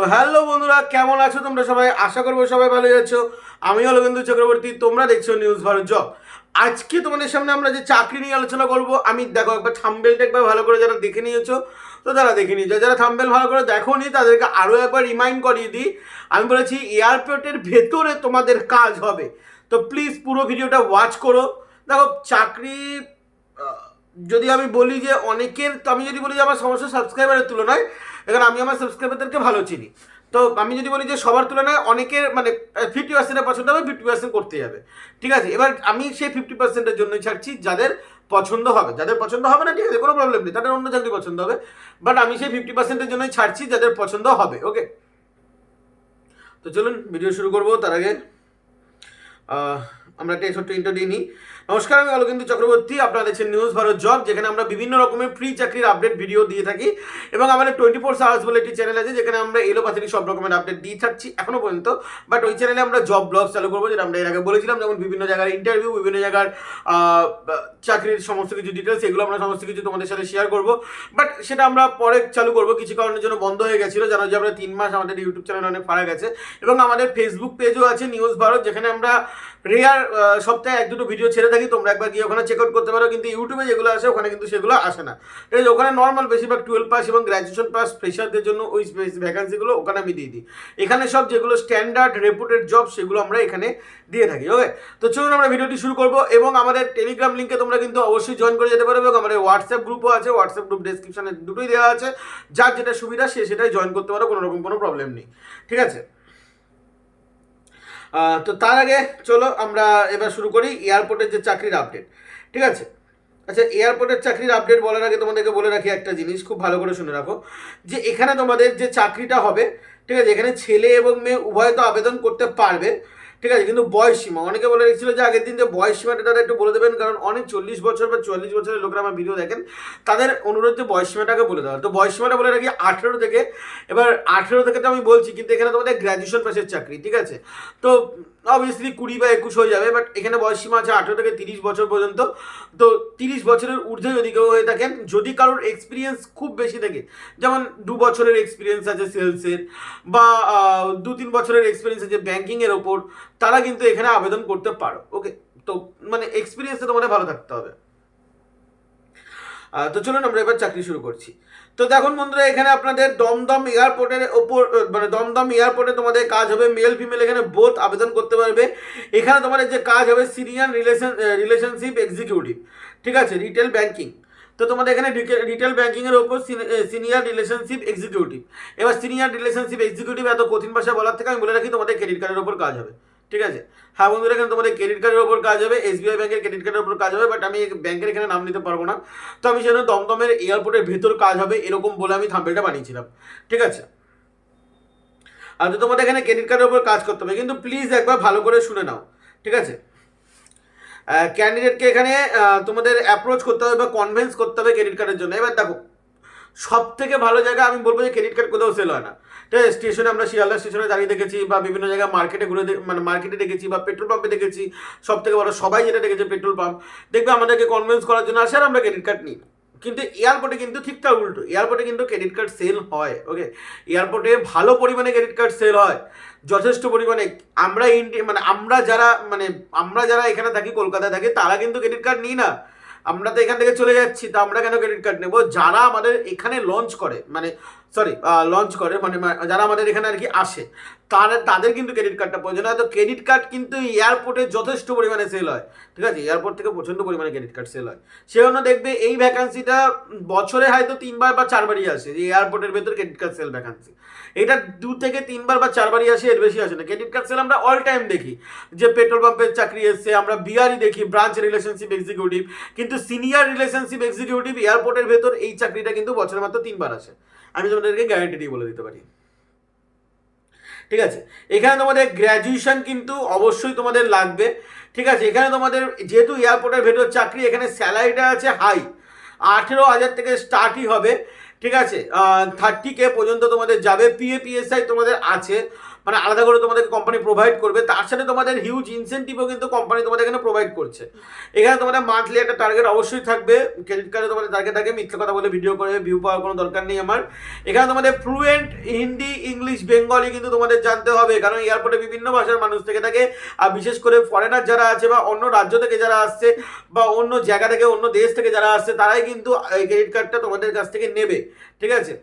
তো হ্যালো বন্ধুরা, কেমন আছো তোমরা সবাই? আশা করব সবাই ভালো আছো। আমি হলো বিন্দু চক্রবর্তী, তোমরা দেখছ নিউজ ভারত জব আজকে তোমাদের সামনে আমরা যে চাকরি নিয়ে আলোচনা করব, আমি দেখো একবার থাম্বেলটা একবার ভালো করে যারা দেখে নিয়েছো, তো তারা দেখে নিয়েছো। যারা থাম্বেল ভালো করে দেখো নি, তাদেরকে আরও একবার রিমাইন্ড করিয়ে দিই। আমি বলেছি এয়ারপোর্টের ভেতরে তোমাদের কাজ হবে। তো প্লিজ পুরো ভিডিওটা ওয়াচ করো। দেখো, চাকরি যদি আমি বলি যে অনেকের, তো আমি যদি বলি যে আমার সমস্ত সাবস্ক্রাইবারের তুলনায়, এখানে আমি আমার সাবস্ক্রাইবারদেরকে ভালো চিনি। তো আমি যদি বলি যে সবার তুলনায় অনেকের মানে ফিফটি পার্সেন্টের পছন্দ হবে ফিফটি পার্সেন্ট করতে যাবে। ঠিক আছে? এবার আমি সেই ফিফটি পার্সেন্টের জন্যই ছাড়ছি যাদের পছন্দ হবে। যাদের পছন্দ হবে না, ঠিক আছে, কোনো প্রবলেম নেই, তাদের অন্য চাকরি পছন্দ হবে। বাট আমি সেই ফিফটি পার্সেন্টের জন্যই ছাড়ছি যাদের পছন্দ হবে ওকে তো চলুন ভিডিও শুরু করব। তার আগে আমরা একটা ছোট্ট ইন্টার দিয়ে নিই। নমস্কার, আমি অলোকিন্দু চক্রবর্তী। আপনারা দেখছেন নিউজ ভারত জব যেখানে আমরা বিভিন্ন রকমের ফ্রি চাকরির আপডেট ভিডিও দিয়ে থাকি এবং আমাদের টোয়েন্টি ফোর আওয়ার্স বলে একটি চ্যানেল আছে, যেখানে আমরা এলোপাথিক সব রকমের আপডেট দিয়ে থাকছি এখনও পর্যন্ত। বাট ওই চ্যানেলে আমরা জব ব্লগ চালু করব, যেটা আমরা এর আগে বলেছিলাম, যেমন বিভিন্ন জায়গার ইন্টারভিউ বিভিন্ন জায়গার চাকরির সমস্ত কিছু ডিটেলস এগুলো আমরা সমস্ত কিছু তোমাদের সাথে শেয়ার করব। বাট সেটা আমরা পরে চালু করব, কিছু কারণের জন্য বন্ধ হয়ে গেছিল, জানো যে আমরা তিন মাস আমাদের ইউটিউব চ্যানেল অনেক ফারাক গেছে এবং আমাদের ফেসবুক পেজও আছে নিউজ ভারত যেখানে আমরা রেয়ার সপ্তাহে এক দুটো ভিডিও ছেড়ে থাকি। তোমরা একবার গিয়ে ওখানে চেক আউট করতে পারো, কিন্তু ইউটিউবে যেগুলো আসে, ওখানে কিন্তু সেগুলো আসে না। ঠিক ওখানে নর্মাল বেশিরভাগ টুয়েলভ পাস এবং গ্র্যাজুয়েশন পাস ফ্রেশারদের জন্য ওই ভ্যাকান্সিগুলো ওখানে আমি দিয়ে দিই। এখানে সব যেগুলো স্ট্যান্ডার্ড রেপুটেড জব সেগুলো আমরা এখানে দিয়ে থাকি ওকে তো চলুন আমরা ভিডিওটি শুরু করব, এবং আমাদের টেলিগ্রাম লিঙ্কে তোমরা কিন্তু অবশ্যই জয়েন করে যেতে পারো, এবং আমাদের হোয়াটসঅ্যাপ গ্রুপও আছে হোয়াটসঅ্যাপ গ্রুপ ডেসক্রিপশনে দুটোই দেওয়া আছে। যার যেটা সুবিধা সে সেটাই জয়েন করতে পারো, কোনো রকম কোনো প্রবলেম নেই। ঠিক আছে? তো তার আগে চলো আমরা এবার শুরু করি এয়ারপোর্টের যে চাকরির আপডেট ঠিক আছে? আচ্ছা এয়ারপোর্টের চাকরির আপডেট বলার আগে তোমাদেরকে বলে রাখি একটা জিনিস, খুব ভালো করে শুনে রাখো। যে এখানে তোমাদের যে চাকরিটা হবে, ঠিক আছে? এখানে ছেলে এবং মেয়ে উভয় তো আবেদন করতে পারবে ঠিক আছে, কিন্তু বয়স সীমা। অনেকে বলে রেখেছিল যে আগের দিন যে বয়স সীমাটা একটু বলে দেবেন, কারণ অনেক চল্লিশ বছর বা চল্লিশ বছরের লোকরা আমার ভিডিও দেখেন, তাদের অনুরোধ যে বয়স সীমাটাকে বলে দেওয়া। তো বয়স সীমাটা বলে রাখি আঠেরো থেকে, এবার আঠেরো থেকে তো আমি বলছি, কিন্তু এখানে তোমাদের গ্র্যাজুয়েশন পাশের চাকরি, ঠিক আছে? তো অবভিয়াসলি কুড়ি বা একুশ হয়ে যাবে বাট এখানে বয়স সীমা আছে আঠেরো থেকে তিরিশ বছর পর্যন্ত। তো তিরিশ বছরের ঊর্ধ্বে যদি কেউ হয়ে থাকেন, যদি কারোর এক্সপিরিয়েন্স খুব বেশি থাকে, যেমন দু বছরের এক্সপিরিয়েন্স আছে সেলসের বা দু তিন বছরের এক্সপিরিয়েন্স আছে ব্যাঙ্কিংয়ের ওপর, তারা কিন্তু এখানে আবেদন করতে পারো ওকে তো মানে এক্সপিরিয়েন্সটা তোমাদের ভালো থাকতে হবে। তো চলুন আমরা এবার চাকরি শুরু করছি। তো দেখুন বন্ধুরা, এখানে আপনাদের দমদম এয়ারপোর্টের ওপর মানে দমদম এয়ারপোর্টে তোমাদের কাজ হবে, মেল ফিমেল, এখানে বোথ আবেদন করতে পারবে। এখানে তোমাদের যে কাজ হবে, সিনিয়র রিলেশন রিলেশনশিপ এক্সিকিউটিভ ঠিক আছে? রিটেল ব্যাংকিং তো তোমাদের এখানে রিটেল ব্যাংকিংয়ের ওপর সিনিয়র রিলেশনশিপ এক্সিকিউটিভ এবার সিনিয়র রিলেশনশিপ এক্সিকিউটিভ এত কঠিন ভাষা বলার থেকে আমি বলে রাখি, তোমাদের ক্রেডিট কার্ডের ওপর কাজ হবে। ঠিক আছে? হ্যাঁ বন্ধুরা, এখানে তোমাদের ক্রেডিট কার্ডের ওপর কাজ হবে এসবিআই ব্যাংকের ক্রেডিট কার্ডের ওপর কাজ হবে বাট আমি ব্যাংকের এখানে নাম নিতে পারব না। তো আমি সেজন্য দমদমের এয়ারপোর্টের ভেতর কাজ হবে, এরকম বলে আমি থাম্বেলটা বানিয়েছিলাম। ঠিক আছে? আর তোমাদের এখানে ক্রেডিট কার্ডের ওপর কাজ করতে হবে, কিন্তু প্লিজ একবার ভালো করে শুনে নাও। ঠিক আছে? ক্যান্ডিডেটকে এখানে তোমাদের অ্যাপ্রোচ করতে হবে বা কনভেন্স করতে হবে ক্রেডিট কার্ডের জন্য। এবার দেখো সব থেকে ভালো জায়গা আমি বলব যে ক্রেডিট কার্ড কোথাও সেল হয় না। ঠিক আছে স্টেশনে আমরা শিয়ালদা স্টেশনে দাঁড়িয়ে দেখেছি বা বিভিন্ন জায়গায় মার্কেটে ঘুরে মানে মার্কেটে দেখেছি বা পেট্রোল পাম্পে দেখেছি। সব থেকে বড় সবাই যেটা দেখেছে পেট্রোল পাম্প দেখবে আমাদেরকে কনভিন্স করার জন্য আসে আর আমরা ক্রেডিট কার্ড নিই। কিন্তু এয়ারপোর্টে কিন্তু ঠিকঠাক উল্টো। এয়ারপোর্টে কিন্তু ক্রেডিট কার্ড সেল হয় ওকে এয়ারপোর্টে ভালো পরিমাণে ক্রেডিট কার্ড সেল হয়, যথেষ্ট পরিমাণে। আমরা ইন্ডিয়া মানে আমরা যারা মানে আমরা যারা এখানে থাকি, কলকাতায় থাকি, তারা কিন্তু ক্রেডিট কার্ড নিই না। আমরা তো এখান থেকে চলে যাচ্ছি, তো আমরা কেন ক্রেডিট কার্ড নেব? যারা আমাদের এখানে লঞ্চ করে মানে সরি লঞ্চ করে মানে যারা আমাদের এখানে আর কি আসে তারা তাদের কিন্তু ক্রেডিট কার্ডটা প্রয়োজন হয়। তো ক্রেডিট কার্ড কিন্তু এয়ারপোর্টে যথেষ্ট পরিমাণে সেল হয়। ঠিক আছে? এয়ারপোর্ট থেকে প্রচণ্ড পরিমাণে ক্রেডিট কার্ড সেল হয়। সেজন্য দেখবে এই ভ্যাকান্সিটা বছরে হয়তো তিনবার বা চারবারই আসে। যে এয়ারপোর্টের ভেতর ক্রেডিট কার্ড সেল ভ্যাকান্সি এটা দু থেকে তিনবার বা চারবারই আসে, এর বেশি আসে না। ক্রেডিট কার্ড সেল আমরা অল টাইম দেখি। যে পেট্রোল পাম্পের চাকরি এসছে, আমরা বিআরই দেখি ব্রাঞ্চ রিলেশনশিপ এক্সিকিউটিভ কিন্তু সিনিয়র রিলেশনশিপ এক্সিকিউটিভ এয়ারপোর্টের ভেতর এই চাকরিটা কিন্তু বছরে মাত্র তিনবার আসে। আমি তোমাদেরকে গ্যারান্টি দিয়ে বলে দিতে পারি। ঠিক আছে? এখানে তোমাদের গ্র্যাজুয়েশন কিন্তু অবশ্যই তোমাদের লাগবে। ঠিক আছে? এখানে তোমাদের যেহেতু এয়ারপোর্টের ভেতর চাকরি, এখানে স্যালারিটা আছে হাই আঠেরো হাজার থেকে স্টার্টই হবে। ঠিক আছে? থার্টি কে পর্যন্ত তোমাদের যাবে। পিএ পিএসআই তোমাদের আছে। মানে আলাদা করে তোমাদেরকে কোম্পানি প্রোভাইড করবে, তার সাথে তোমাদের হিউজ ইনসেন্টিভও কিন্তু কোম্পানি তোমাদের এখানে প্রোভাইড করছে। এখানে তোমাদের মান্থলি একটা টার্গেট অবশ্যই থাকবে ক্রেডিট কার্ডে তোমাদের টার্গেট থাকে, মিথ্যে কথা বলে ভিডিও করে ভিউ পাওয়ার কোনো দরকার নেই আমার। এখানে তোমাদের ফ্লুয়েন্ট হিন্দি ইংলিশ বেঙ্গলি কিন্তু তোমাদের জানতে হবে, কারণ এয়ারপোর্টে বিভিন্ন ভাষার মানুষ থেকে থাকে, আর বিশেষ করে ফরেনার যারা আছে বা অন্য রাজ্য থেকে যারা আসছে, বা অন্য জায়গা থেকে, অন্য দেশ থেকে যারা আসছে, তারাই কিন্তু এই ক্রেডিট কার্ডটা তোমাদের কাছ থেকে নেবে, ঠিক আছে?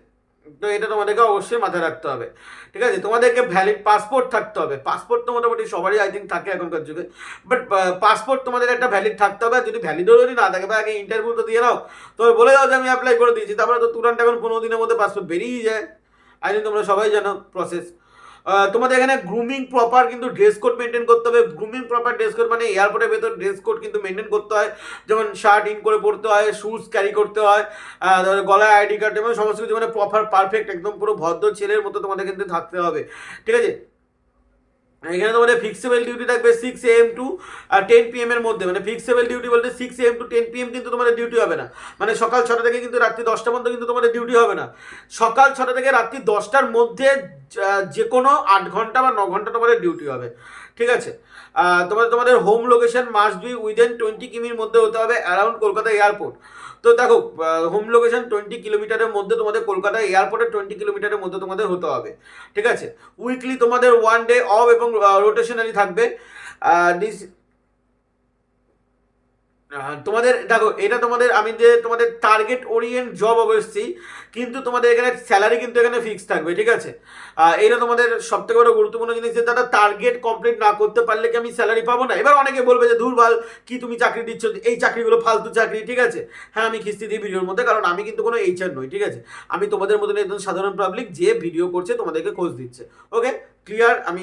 তো এটা তোমাদেরকে অবশ্যই মাথায় রাখতে হবে। ঠিক আছে? তোমাদেরকে ভ্যালিড পাসপোর্ট থাকতে হবে। পাসপোর্ট তো মোটামুটি সবারই আই থিঙ্ক থাকে এখনকার যুগে। বাট পাসপোর্ট তোমাদের একটা ভ্যালিড থাকতে হবে। যদি ভ্যালিডও যদি না থাকে, বা আগে ইন্টারভিউ তো দিয়ে নাও। তো বলে দাও যে আমি অ্যাপ্লাই করে দিয়েছি। তারপরে তো তুরান্ত এখন পনেরো দিনের মধ্যে পাসপোর্ট বেরিয়েই যায়। আই তোমরা সবাই জানো প্রসেস তোমাদের এখানে গ্রুমিং প্রপার কিন্তু ড্রেস কোড মেনটেন করতে হবে। গ্রুমিং প্রপার ড্রেস কোড মানে এয়ারপোর্টের ভেতর ড্রেস কোড কিন্তু মেনটেন করতে হয়। যেমন শার্ট ইন করে পড়তে হয় শ্যুজ ক্যারি করতে হয় গলায় আইডি কার্ড এবং সমস্ত কিছু মানে প্রপার পারফেক্ট একদম পুরো ভদ্র ছেলের মতো তোমাদের কিন্তু থাকতে হবে। ঠিক আছে? এখানে তোমাদের ফিক্সেবল ডিউটি থাকবে six AM to ten PM এর মধ্যে। মানে ফিক্সেবল ডিউটি বলতে six AM to ten P M কিন্তু তোমাদের ডিউটি হবে না। মানে সকাল ছটা থেকে কিন্তু রাত্রি দশটা পর্যন্ত কিন্তু তোমাদের ডিউটি হবে না। সকাল ছটা থেকে রাত্রি দশটার মধ্যে যে কোনো আট ঘণ্টা বা ন ঘণ্টা তোমাদের ডিউটি হবে। ঠিক আছে? তোমাদের তোমাদের home location must be within twenty কিমির মধ্যে হতে হবে অ্যারাউন্ড কলকাতা এয়ারপোর্ট তো দেখো হোম লোকেশন টোয়েন্টি কিলোমিটারের মধ্যে তোমাদের কলকাতা এয়ারপোর্টের টোয়েন্টি কিলোমিটারের মধ্যে তোমাদের হতে হবে। ঠিক আছে? উইকলি তোমাদের ওয়ান ডে অফ এবং রোটেশনালি থাকবে। ডিস তোমাদের, দেখো, এটা তোমাদের, আমি যে তোমাদের টার্গেট ওরিয়েন্ট জব অবশ্যই, কিন্তু তোমাদের এখানে স্যালারি কিন্তু এখানে ফিক্স থাকবে, ঠিক আছে? এটা তোমাদের সব থেকে বড় গুরুত্বপূর্ণ জিনিস যে দাদা টার্গেট কমপ্লিট না করতে পারলে কি আমি স্যালারি পাবো না? এবার অনেকে বলবে যে দুর্বল কি তুমি চাকরি দিচ্ছ? এই চাকরিগুলো ফালতু চাকরি, ঠিক আছে? হ্যাঁ আমি খিস্তি দিই ভিডিওর মধ্যে, কারণ আমি কিন্তু কোনো এইচআর নই, ঠিক আছে? আমি তোমাদের মতন একজন সাধারণ পাবলিক যে ভিডিও করছে, তোমাদেরকে খোঁজ দিচ্ছে ওকে ক্লিয়ার আমি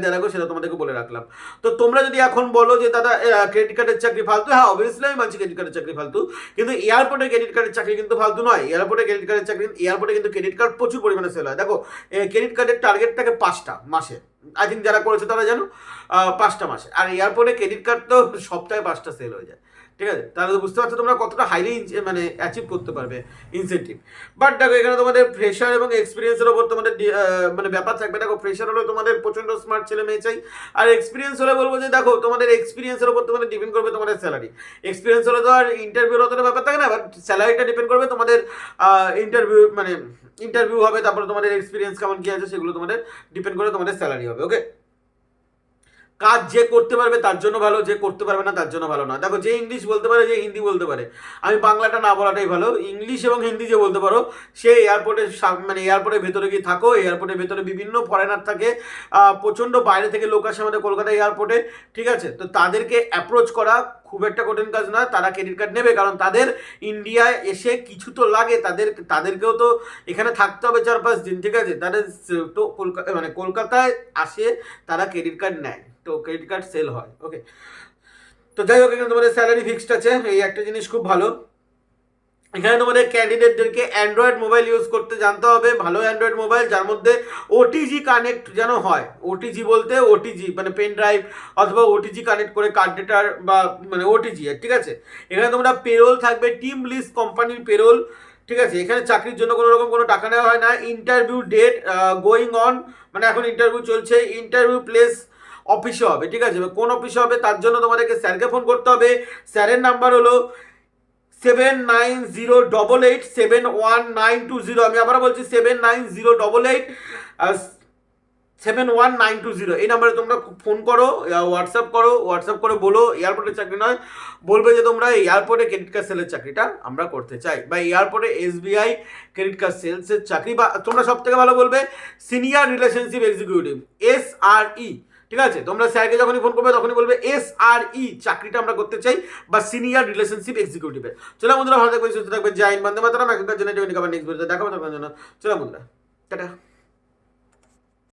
দিয়ে রাখব সেটা তোমাদেরকে বলে রাখলাম। তো তোমরা যদি এখন বলো যে, দাদা ক্রেডিট কার্ডের চাকরি ফালতু? হ্যাঁ অবভিয়াসলি আমি মানছি ক্রেডিট কার্ডের চাকরি ফালতু। কিন্তু এয়ারপোর্টে ক্রেডিট কার্ডের চাকরি কিন্তু ফালতু নয়। এয়ারপোর্টে ক্রেডিট কার্ডের চাকরি এয়ারপোর্টে কিন্তু ক্রেডিট কার্ড প্রচুর পরিমাণে সেল হয়। দেখো ক্রেডিট কার্ডের টার্গেট থাকে পাঁচটা মাসে। আই থিঙ্ক যারা করেছে তারা জানো পাঁচটা মাসে। আর এয়ারপোর্টে ক্রেডিট কার্ড তো সপ্তাহে পাঁচটা সেল হয়ে যায়। ঠিক আছে? তাহলে বুঝতে পারছ তোমরা কতটা হাইলি মানে অ্যাচিভ করতে পারবে ইনসেন্টিভ বাট দেখো, এখানে তোমাদের ফ্রেশার এবং এক্সপিরিয়েন্সের ওপর তোমাদের মানে ব্যাপার থাকবে। দেখো ফ্রেশার হলে তোমাদের প্রচণ্ড স্মার্ট ছেলে মেয়ে চাই। আর এক্সপিরিয়েন্স হলে বলব যে, দেখো, তোমাদের এক্সপিরিয়েন্সের ওপর তোমাদের ডিপেন্ড করবে তোমাদের স্যালারি এক্সপিরিয়েন্স হলে তো আর ইন্টারভিউর অতটা ব্যাপার থাকে না বাট স্যালারিটা ডিপেন্ড করবে তোমাদের ইন্টারভিউ মানে ইন্টারভিউ হবে, তারপরে তোমাদের এক্সপিরিয়েন্স কেমন কি আছে সেগুলো তোমাদের ডিপেন্ড করে তোমাদের স্যালারি হবে ওকে কাজ যে করতে পারবে তার জন্য ভালো, যে করতে পারবে না তার জন্য ভালো না দেখো, যে ইংলিশ বলতে পারে, যে হিন্দি বলতে পারে। আমি বাংলাটা না বলাটাই ভালো। ইংলিশ এবং হিন্দি যে বলতে পারো, সে এয়ারপোর্টে মানে এয়ারপোর্টের ভেতরে গিয়ে থাকো। এয়ারপোর্টের ভেতরে বিভিন্ন ফরেনার থাকে। প্রচণ্ড বাইরে থেকে লোক আসে আমাদের কলকাতা এয়ারপোর্টে ঠিক আছে? তো তাদেরকে অ্যাপ্রোচ করা খুব একটা কঠিন কাজ নয় তারা ক্রেডিট কার্ড নেবে, কারণ তাদের ইন্ডিয়ায় এসে কিছু তো লাগে। তাদের, তাদেরকেও তো এখানে থাকতে হবে চার পাঁচ দিন, ঠিক আছে? তাদের, তো কলকাতা মানে কলকাতায় আসে, তারা ক্রেডিট কার্ড নেয়। তো ক্রেডিট কার্ড সেল হয় ওকে তো যাই হোক, এখানে তোমাদের স্যালারি ফিক্সড আছে, এই একটা জিনিস খুব ভালো। এখানে তোমাদের ক্যান্ডিডেটদেরকে অ্যান্ড্রয়েড মোবাইল ইউজ করতে জানতে হবে, ভালো অ্যান্ড্রয়েড মোবাইল যার মধ্যে ওটিজি কানেক্ট যেন হয়। ওটিজি বলতে ওটিজি মানে পেন ড্রাইভ অথবা ওটিজি কানেক্ট করে কার্ড ডেটার বা মানে ওটিজি ঠিক আছে? এখানে তোমরা পেরোল থাকবে টিম লিস্ট কোম্পানির পেরোল ঠিক আছে? এখানে চাকরির জন্য কোনো রকম কোনো টাকা নেওয়া হয় না। ইন্টারভিউ ডেট গোয়িং অন মানে এখন ইন্টারভিউ চলছে। ইন্টারভিউ প্লেস অফিসে হবে, ঠিক আছে? কোন অফিসে হবে, তার জন্য তোমাদেরকে স্যারকে ফোন করতে হবে। স্যারের নাম্বার হলো seven nine zero double eight seven one nine two zero আমি আবার বলছি seven nine zero double eight seven one nine two zero এই নাম্বারে তোমরা ফোন করো হোয়াটসঅ্যাপ করো হোয়াটসঅ্যাপ করে বলো এয়ারপোর্টের চাকরি নয়। বলবে যে তোমরা এয়ারপোর্টে ক্রেডিট কার্ড সেলের চাকরিটা আমরা করতে চাই বা এয়ারপোর্টে এসবিআই ক্রেডিট কার্ড সেলসের চাকরি বা তোমরা সব থেকে ভালো বলবে senior relationship executive S R E ঠিক আছে? তোমরা স্যারকে যখনই ফোন করবে, তখনই বলবে, এস আর ই, চাকরিটা আমরা করতে চাই বা সিনিয়র রিলেশনশিপ এক্সিকিউটিভের চলো বন্ধুরা, ভালো থাকবে সুস্থ থাকবে জয় হিন্দ, বন্দে মাতারাম। এখনকার জন্য নেক্সট ভিডিওতে দেখাবো তখন জন্য। চলো বন্ধুরা, টাটা।